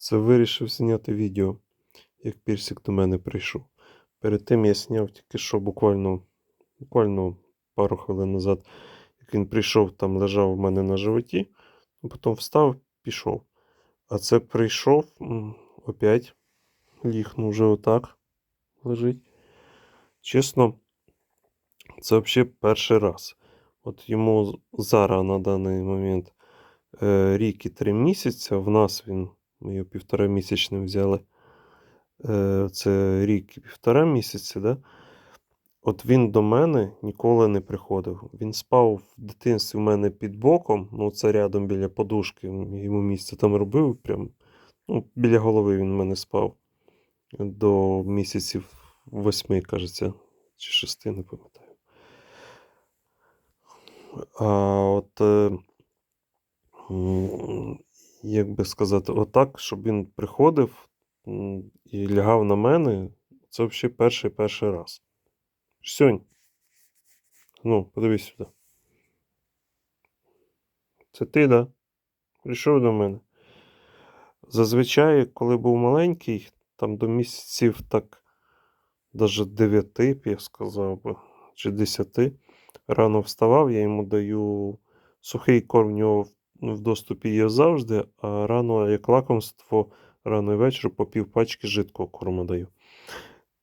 Це вирішив зняти відео, як Пірсик до мене прийшов. Перед тим я зняв тільки що буквально, буквально пару хвилин назад, як він прийшов, там лежав у мене на животі, а потім встав, пішов. А це прийшов опять ліг, ну вже отак лежить. Чесно, це взагалі перший раз. От йому зараз на даний момент е, рік і три місяці. В нас він, ми його півтора місячним взяли. Е, це рік і півтора місяці, да? От він до мене ніколи не приходив. Він спав в дитинстві в мене під боком, ну це рядом біля подушки. Йому місце там робив. Прям, ну, біля голови він в мене спав до місяців восьми, кажеться, чи шести, не пам'ятаю. А от, е, як би сказати, отак, щоб він приходив і лягав на мене, це взагалі перший перший раз. Сьонь. Ну, подивись сюди. Це ти, да? Прийшов до мене. Зазвичай, коли був маленький, там до місяців так, навіть 9, я сказав би, чи 10, рано вставав, я йому даю сухий корм, в нього в- ну, доступі є завжди, а рано, як лакомство, рано і вечір по пів пачки жидкого корму даю.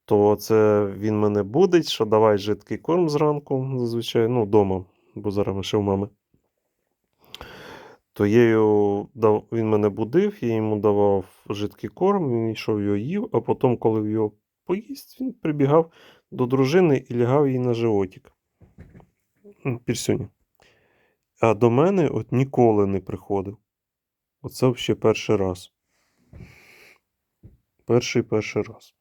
То це він мене будить, що давай жидкий корм зранку, зазвичай, ну, вдома, бо зараз ми ще в мами. То я його він мене будив, я йому давав жидкий корм, він йшов його їв, а потім, коли його поїсть, він прибігав до дружини і лягав їй на животик. Пірсюні. А до мене от ніколи не приходив. Оце ще перший раз. Перший перший раз.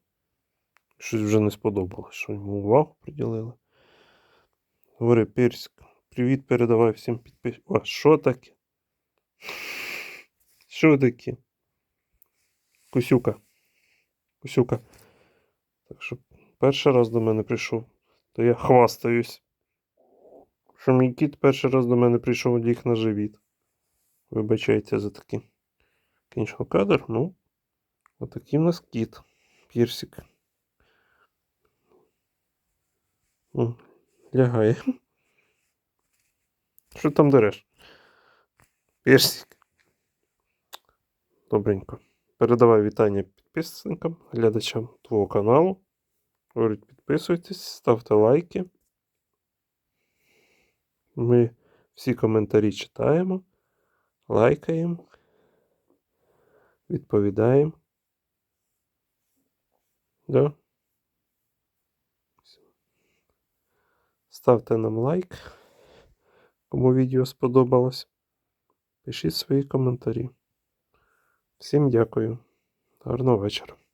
Щось вже не сподобалось, що йому увагу приділили. Говори, Персик, привіт передавай всім підписчикам. А що таке? Що таке? Кусюка. Кусюка. Так що перший раз до мене прийшов, то я хвастаюсь. Що мій кіт перший раз до мене прийшов ліг на живіт. Вибачайте за такий. Звісно, кадр, ну. Отакий в нас кіт. Пірсик. О, лягає. Що там дереш? Пірсик. Добренько. Передавай вітання підписникам, глядачам твого каналу. Говорить, підписуйтесь, ставте лайки. Ми всі коментарі читаємо, лайкаємо, відповідаємо. Да? Ставте нам лайк, кому відео сподобалось. Пишіть свої коментарі. Всім дякую. Гарного вечора.